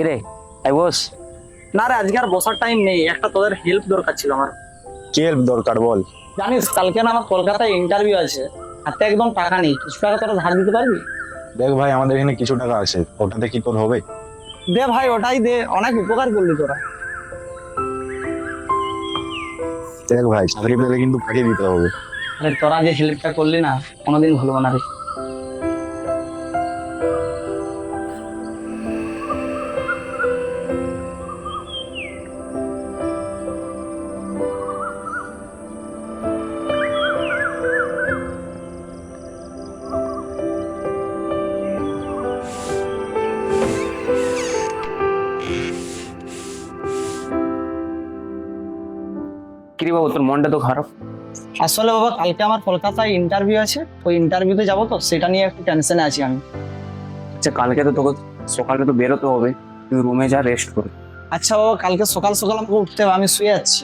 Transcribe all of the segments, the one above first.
কিরে তাই বস। না রে আজকে আর বসার টাইম নেই। একটা তোদের হেল্প দরকার ছিল আমার। কি হেল্প দরকার বল। জানিস কালকে না আমার কলকাতায় ইন্টারভিউ আছে। হাতে একদম টাকা নেই। কিছু টাকা তোরা ধার দিতে পারবি? দেখ ভাই আমাদের এখানে কিছু টাকা আছে। ওটাতে কি তোর হবে? দে ভাই ওটাই দে। অনেক উপকার করলি তোরা। দেখ ভাই চাকরি পেলে কিন্তু ফাঁকি দিতে হবে। আরে তোরা যে হেল্পটা করলি না কোনোদিন ভুলবো না রে। বাবু তোর মনটা তো খারাপ। আসলে বাবা কালকে আমার কলকাতায় ইন্টারভিউ আছে। ওই ইন্টারভিউতে যাব তো সেটা নিয়ে একটু টেনশনে আছি আমি। আচ্ছা কালকে তো তোকে সকালে তো বেরোতে হবে। তুই রুমে যা রেস্ট কর। আচ্ছা বাবা কালকে সকাল সকাল আমাকে উঠতে হবে আমি শুয়ে যাচ্ছি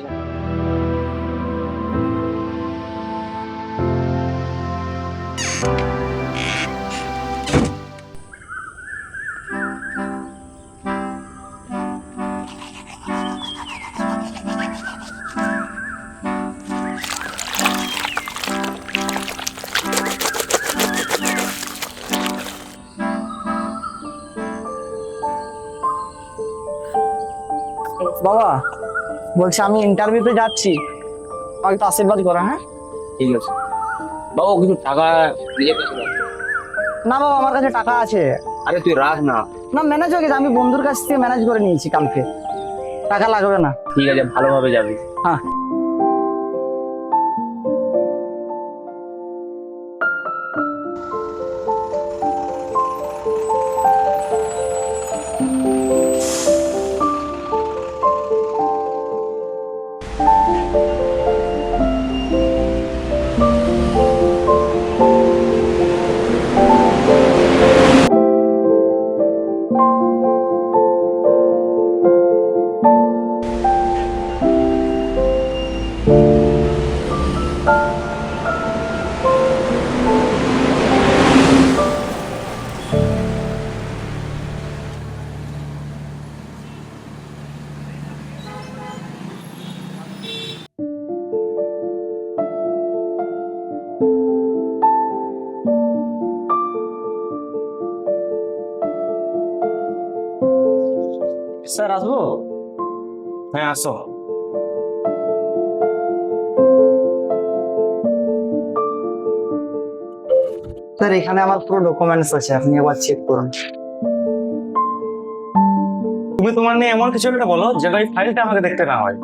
বাবা বলছি আমি ইন্টারভিউতে যাচ্ছি। আমাকে তো আশীর্বাদ করা হ্যাঁ? ঠিক আছে। ও কিছু টাকা নিয়ে। না বাবা আমার কাছে টাকা আছে। আরে তুই রাখ না। না ম্যানেজ হয়ে গেছে। আমি বন্ধুর কাছ থেকে ম্যানেজ করে নিয়েছি কালকে। টাকা লাগবে না। ঠিক আছে ভালোভাবে যাবি। হ্যাঁ। স্যার আসব হ্যাঁ আসো স্যার এখানে আমার পুরো ডকুমেন্টস আছে আপনি একবার চেক করুন। তুমি তোমার নিয়ে এমন কিছু একটা বলো যেটা এই ফাইলটা আমাকে দেখতে না হয়।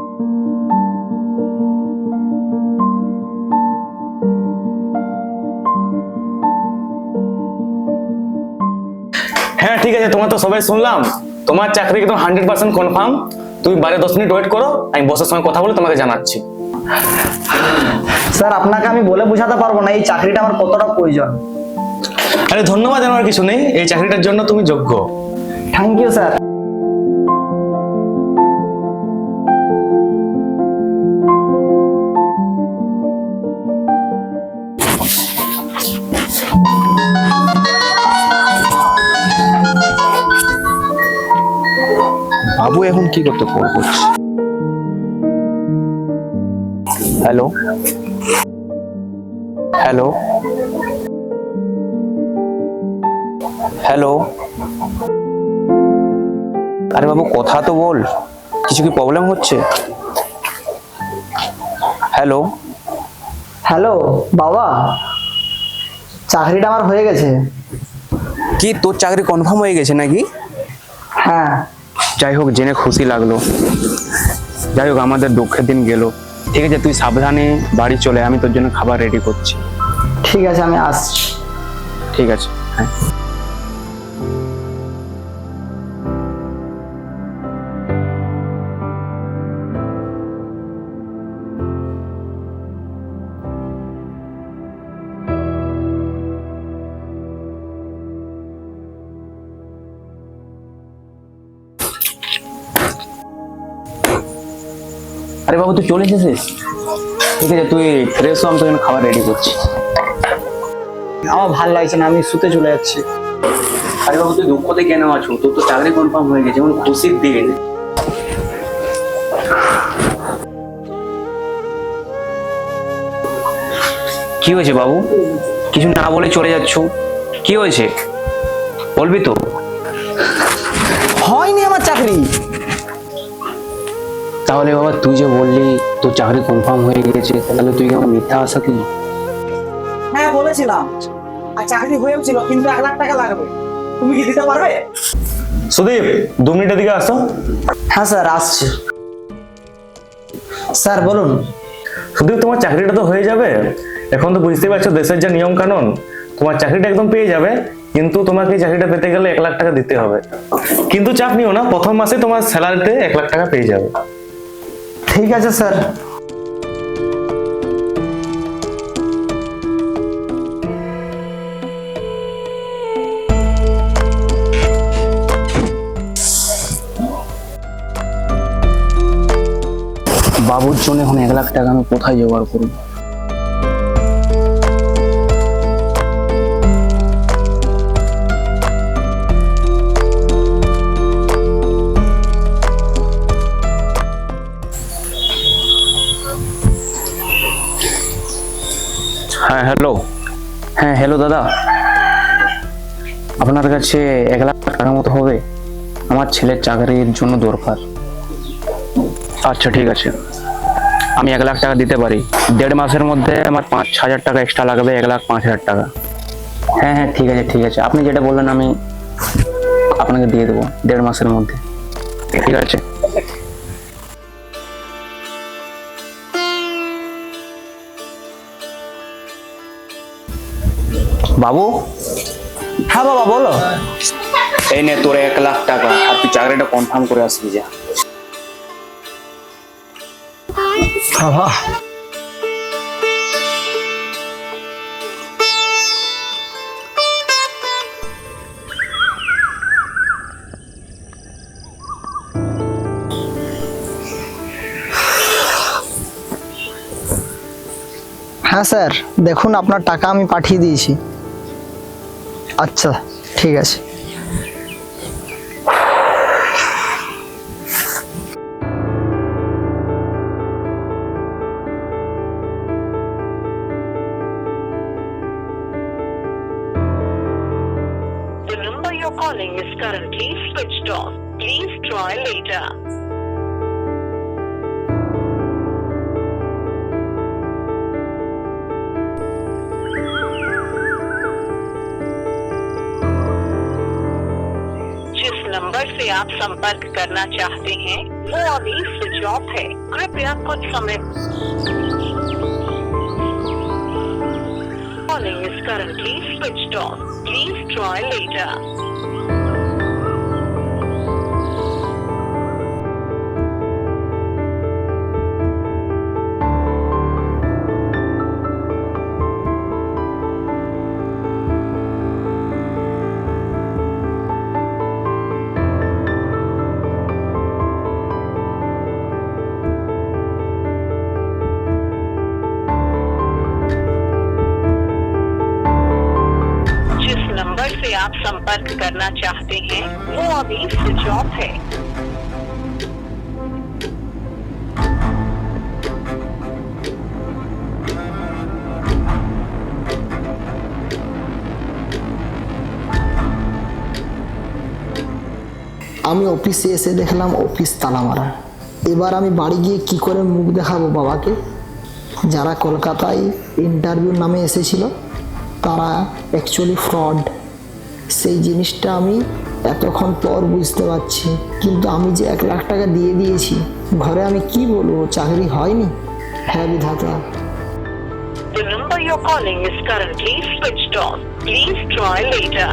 হ্যাঁ ঠিক আছে তোমার তো সবাই শুনলাম। তোমার চাকরি একদম হান্ড্রেড পার্সেন্ট কনফার্ম তুমি বারে দশ মিনিট ওয়েট করো আমি বসের সঙ্গে কথা বলে তোমাকে জানাচ্ছি। স্যার আপনাকে আমি বলে বোঝাতে পারব না এই চাকরিটা আমার কতটা প্রয়োজন। আরে ধন্যবাদ জানার কিছু নেই। এই চাকরিটার জন্য তুমি যোগ্য। থ্যাংক ইউ স্যার এখন কি করতে ফোন করছে? হ্যালো হ্যালো হ্যালো আরে বাবু কথা তো বল। কিছু কি প্রবলেম হচ্ছে? হ্যালো হ্যালো বাবা। চাকরিটা আমার হয়ে গেছে। কি তোর চাকরি কনফার্ম হয়ে গেছে নাকি? হ্যাঁ। যাই হোক জেনে খুশি লাগল। যাই হোক আমাদের দুঃখের দিন গেল। ঠিক আছে তুই সাবধানে বাড়ি চলে আমি তোর জন্য খাবার রেডি করছি। ঠিক আছে আমি আসছি। ঠিক আছে হ্যাঁ। আরে বাবু তুই চলে এসেছিস? ঠিক আছে তুই ফ্রেশ হো আমি তোর জন্য খাবার রেডি করছি। আমার ভালো লাগছে না আমি শুতে চলে যাচ্ছি। আরে বাবু তুই দুঃখতে কেন আছো? তোর তো চাকরি কনফার্ম হয়ে গেছে এখন খুশির দিন। কি হয়েছে বাবু? কিছু না বলে চলে যাচ্ছ? কি হয়েছে? বলবি তো। হয়নি আমার চাকরি। তাহলে বাবা তুই যে বললি তোর চাকরি কনফার্ম হয়ে গেছে তাহলে তুই কেমন মিথ্যা আশা কি হ্যাঁ বলেছিলাম। আর চাকরি হয়েও ছিল কিন্তু এক লাখ টাকা লাগবে। তুমি কি দিতে পারবে? সুদীপ দু মিনিটের দিকে আসো। হ্যাঁ স্যার আসছে। স্যার বলুন। সুদীপ তোমার চাকরিটা তো হয়ে যাবে। এখন তো বুঝতেই পারছ দেশের যে নিয়ম কানুন তোমার চাকরিটা একদম পেয়ে যাবে কিন্তু তোমাকে চাকরিটা পেতে গেলে এক লাখ টাকা দিতে হবে। কিন্তু চাপ নিও না প্রথম মাসে তোমার স্যালারিতে এক লাখ টাকা পেয়ে যাবে। ঠিক আছে স্যার বাবুর জন্য এখন এক লাখ টাকা আমি কোথায় জোগাড় করব হ্যালো? হ্যাঁ হ্যালো দাদা। আপনার কাছে এক লাখ টাকার মতো হবে। আমার ছেলের চাকরির জন্য দরকার। আচ্ছা ঠিক আছে। আমি এক লাখ টাকা দিতে পারি। দেড় মাসের মধ্যে আমার পাঁচ হাজার টাকা এক্সট্রা লাগবে এক লাখ পাঁচ হাজার টাকা। হ্যাঁ হ্যাঁ ঠিক আছে ঠিক আছে। আপনি যেটা বললেন আমি আপনাকে দিয়ে দেবো দেড় মাসের মধ্যে। ঠিক আছে। বাবু? হ্যাঁ বাবা বলো। এই নে তোর এক লাখ টাকা আর তুই চাকরিটা কনফার্ম করে আসবি যা। বাবা। হ্যাঁ স্যার দেখুন আপনার টাকা আমি পাঠিয়ে দিয়েছি। আচ্ছা ঠিক আছে The number you're calling is currently switched off. Please try later. से आप संपर्क करना चाहते हैं, वो अभी स्विच ऑफ़ है। कृपया कुछ समय calling is currently switch off please try later number से आप संपर्क करना चाहते हैं वो अभी स्विच ऑफ है আমি অফিসে এসে দেখলাম অফিস তালা মারা এবার আমি বাড়ি গিয়ে কি করে মুখ দেখাবো বাবাকে যারা কলকাতায় ইন্টারভিউ নামে এসেছিল তারা অ্যাকচুয়ালি ফ্রড সেই জিনিসটা আমি এতক্ষণ পর বুঝতে পারছি কিন্তু আমি যে এক লাখ টাকা দিয়ে দিয়েছি, ঘরে আমি কি বলব চাকরি হয়নি হ্যাঁ বিধাতা The number you're calling is currently switched off. Please try later.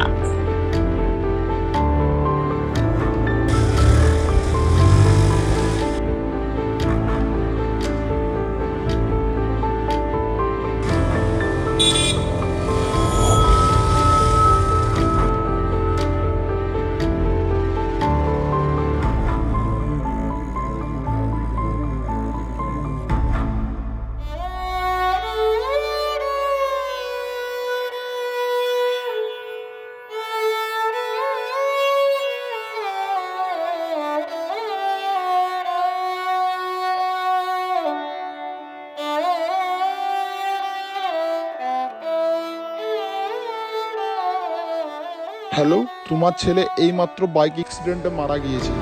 Hello তোমার ছেলে এইমাত্র বাইক অ্যাক্সিডেন্টে মারা গিয়েছে